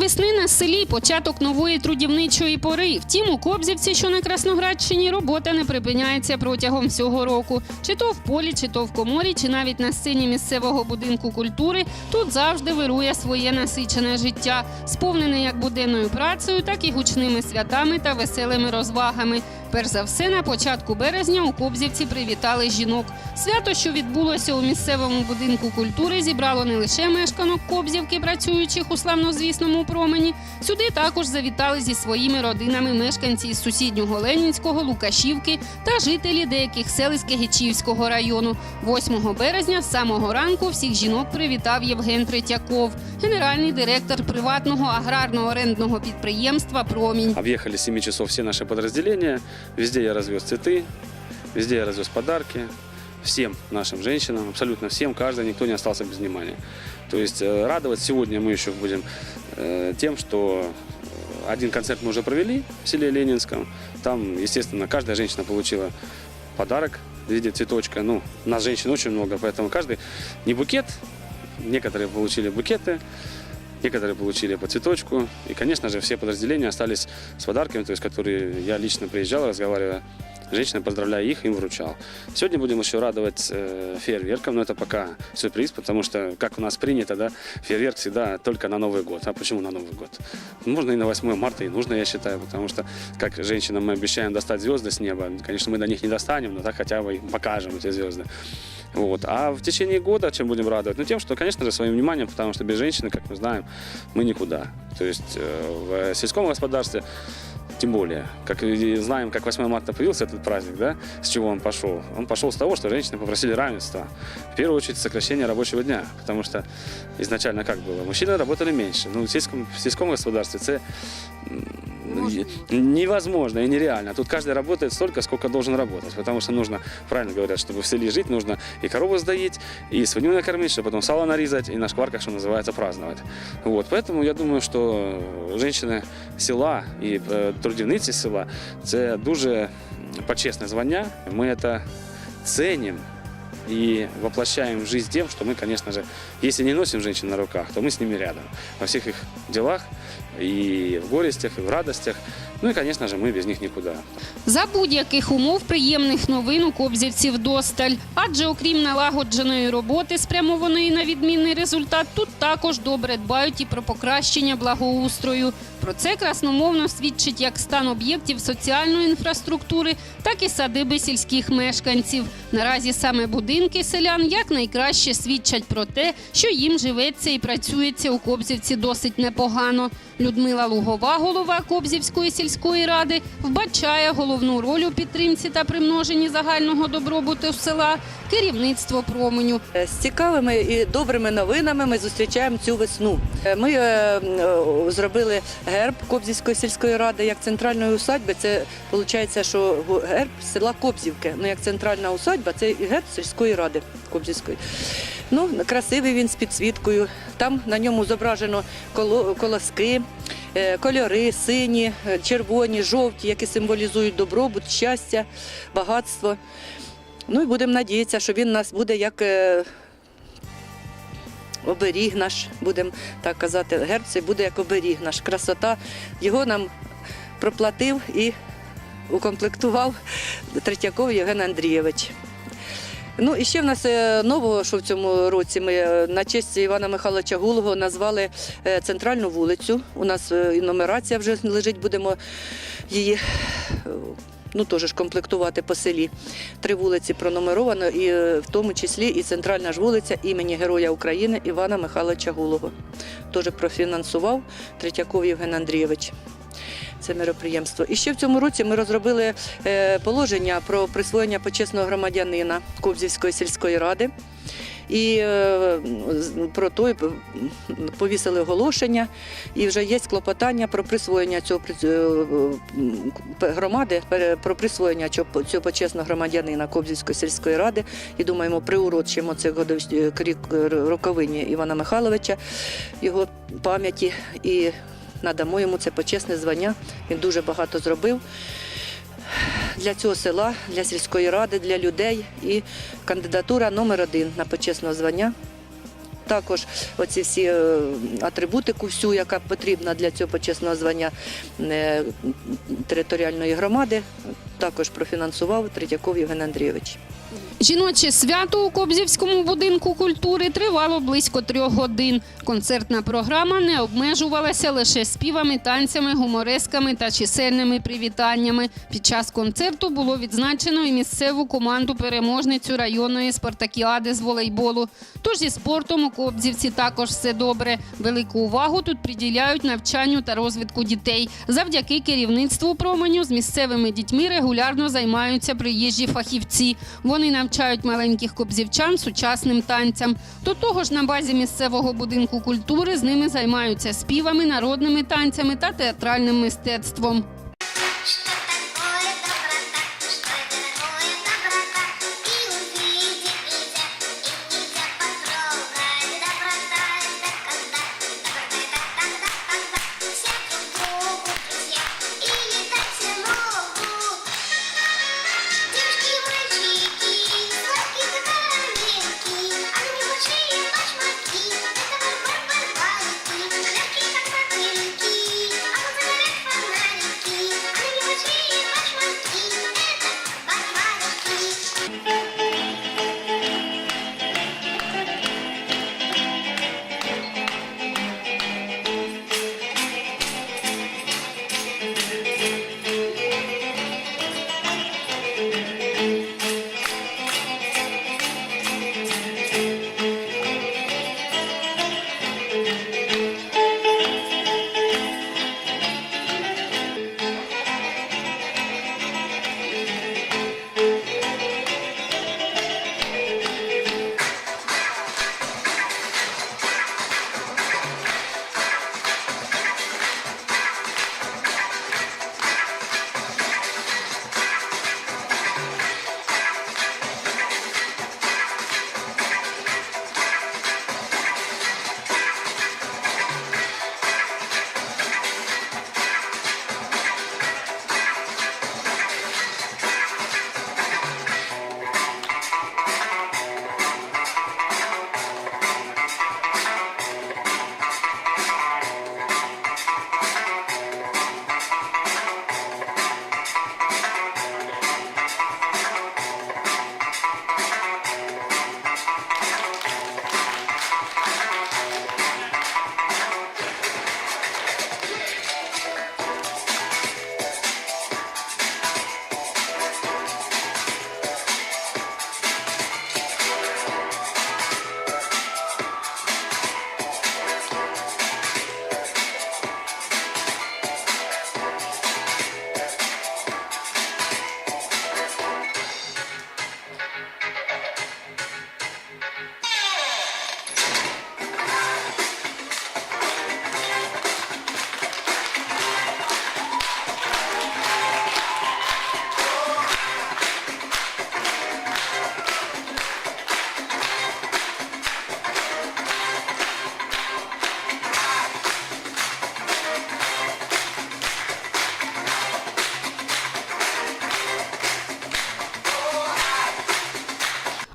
Весни на селі початок нової трудівничої пори. Втім, у Кобзівці, що на Красноградщині, робота не припиняється протягом всього року. Чи то в полі, чи то в коморі, чи навіть на сцені місцевого будинку культури. Тут завжди вирує своє насичене життя, сповнене як буденною працею, так і гучними святами та веселими розвагами. Перш за все, на початку березня у Кобзівці привітали жінок. Свято, що відбулося у місцевому будинку культури, зібрало не лише мешканок Кобзівки, працюючих у славнозвісному промені. Сюди також завітали зі своїми родинами мешканці із сусіднього Ленінського, Лукашівки та жителі деяких сел із Кигичівського району. 8 березня з самого ранку всіх жінок привітав Євген Третьяков, генеральний директор приватного аграрно-орендного підприємства Промінь. Объехали с 7 часов все наши подразделения. Везде я развез цветы, везде я развез подарки. Всем нашим женщинам, абсолютно всем, каждый, никто не остался без внимания. То есть э, радовать сегодня мы еще будем э, тем, что э, один концерт мы уже провели в селе Ленинском. Там, естественно, каждая женщина получила подарок в виде цветочка. Ну, нас женщин очень много, поэтому каждый не букет, некоторые получили букеты, Некоторые получили по цветочку. И, конечно же, все подразделения остались с подарками, то есть, которые я лично приезжал, разговаривая с женщинами, поздравляя их, им вручал. Сегодня будем еще радовать э, фейерверком, но это пока сюрприз, потому что, как у нас принято, да, фейерверк всегда только на Новый год. А почему на Новый год? Можно и на 8 марта, и нужно, я считаю, потому что, как женщинам мы обещаем достать звезды с неба, конечно, мы до них не достанем, но так хотя бы им покажем эти звезды. Вот. А в течение года чем будем радовать? Ну, тем, что, конечно же, своим вниманием, потому что без женщины, как мы знаем, мы никуда. То есть э, в сельском господарстве тем более, как и знаем, как 8 марта появился этот праздник, да, с чего он пошел? Он пошел с того, что женщины попросили равенства. В первую очередь сокращение рабочего дня, потому что изначально как было? Мужчины работали меньше. Ну, в сельском, в сельском господарстве це м, невозможно и нереально. Тут каждый работает столько, сколько должен работать, потому что нужно, правильно говорят, чтобы в селе жить, нужно и корову сдоить, и свинью накормить, чтобы потом сало нарезать, и на шкварках, что называется, праздновать. Вот, поэтому я думаю, что женщины села і е, трудівниці села це дуже почесне звання. Ми це ценим и воплощаем в жизнь тем, что мы, конечно же, если не носим женщин на руках, то мы с ними рядом во всех их делах, и в горестях, и в радостях. Ну и, конечно же, мы без них никуда. За будь-яких умов приємних новин у Кобзівці вдосталь. Адже окрім налагодженої роботи, спрямованої на відмінний результат, тут також добре дбають і про покращення благоустрою. Про це красномовно свідчить як стан об'єктів соціальної інфраструктури, так і садиби сільських мешканців. Наразі саме будинки селян якнайкраще свідчать про те, що їм живеться і працюється у Кобзівці досить непогано. Людмила Лугова, голова Кобзівської сільської ради, вбачає головну роль у підтримці та примноженні загального добробуту села керівництво променю. З цікавими і добрими новинами ми зустрічаємо цю весну. Е, Ми е, е, зробили герб Кобзівської сільської ради як центральної усадьби. Це виходить, що герб села Кобзівки. Ну як центральна усадьба, це і герб сільської ради Кобзівської. Ну, красивий він з підсвіткою. Там на ньому зображено колоски, е, кольори сині, е, червоні, жовті, які символізують добробут, щастя, багатство. Ну і будемо надіятися, що він нас буде як е, оберіг наш, будемо так казати, герб буде як оберіг наш. Красота. Його нам проплатив і укомплектував Третьяков Євген Андрійович. Ну і ще в нас е, нового, що в цьому році ми е, на честь Івана Михайловича Гулого назвали е, центральну вулицю. У нас і нумерація вже лежить, будемо її ну, теж ж комплектувати по селі. Три вулиці пронумеровано, і в тому числі і центральна ж вулиця імені Героя України Івана Михайловича Гулого. Теж профінансував Третьяков Євген Андрійович. Це мероприємство. І ще в цьому році ми розробили е, положення про присвоєння почесного громадянина Кобзівської сільської ради. І е, про то й п- повісили оголошення, і вже є клопотання про присвоєння цього е, громади, про присвоєння цього, почесного громадянина Кобзівської сільської ради. І думаємо, приурочимо це роковині Івана Михайловича, його пам'яті і надамо йому це почесне звання. Він дуже багато зробив для цього села, для сільської ради, для людей. І кандидатура номер один на почесне звання також оці всі е, атрибутику, всю, яка потрібна для цього почесного звання е, територіальної громади, також профінансував Третьяков Євген Андрійович. Жіноче свято у Кобзівському будинку культури тривало близько трьох годин. Концертна програма не обмежувалася лише співами, танцями, гуморесками та чисельними привітаннями. Під час концерту було відзначено і місцеву команду переможницю районної спартакіади з волейболу. Тож зі спортом у Кобзівці також все добре. Велику увагу тут приділяють навчанню та розвитку дітей. Завдяки керівництву променю з місцевими дітьми регулярно займаються приїжджі фахівці. Вони навчають маленьких кобзівчан сучасним танцям. До того ж, на базі місцевого будинку культури з ними займаються співами, народними танцями та театральним мистецтвом.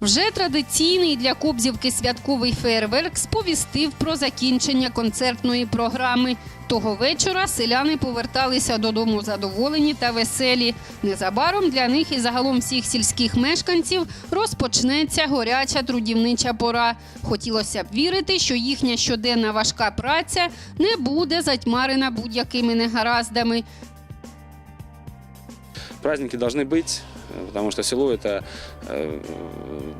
Вже традиційний для Кобзівки святковий фейерверк сповістив про закінчення концертної програми. Того вечора селяни поверталися додому задоволені та веселі. Незабаром для них і загалом всіх сільських мешканців розпочнеться горяча трудівнича пора. Хотілося б вірити, що їхня щоденна важка праця не буде затьмарена будь-якими негараздами. Праздники должны быть, э, потому что село это э,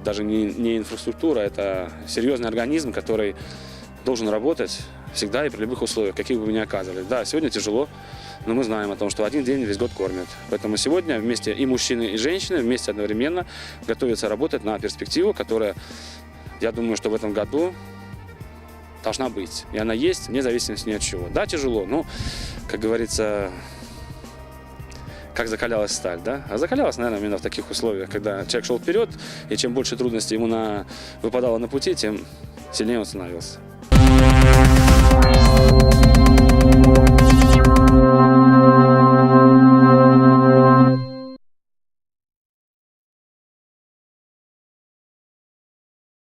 даже не, не инфраструктура, это серьезный организм, который должен работать всегда и при любых условиях, каких бы вы ни оказывали. Да, сегодня тяжело, но мы знаем о том, что один день весь год кормят. Поэтому сегодня вместе и мужчины, и женщины вместе одновременно готовятся работать на перспективу, которая, я думаю, что в этом году должна быть. И она есть, вне зависимости ни от чего. Да, тяжело, но, как говорится, как закалялась сталь, да? А закалялась, наверное, именно в таких условиях, когда человек шел вперед, и чем больше трудностей ему на... выпадало на пути, тем сильнее он становился.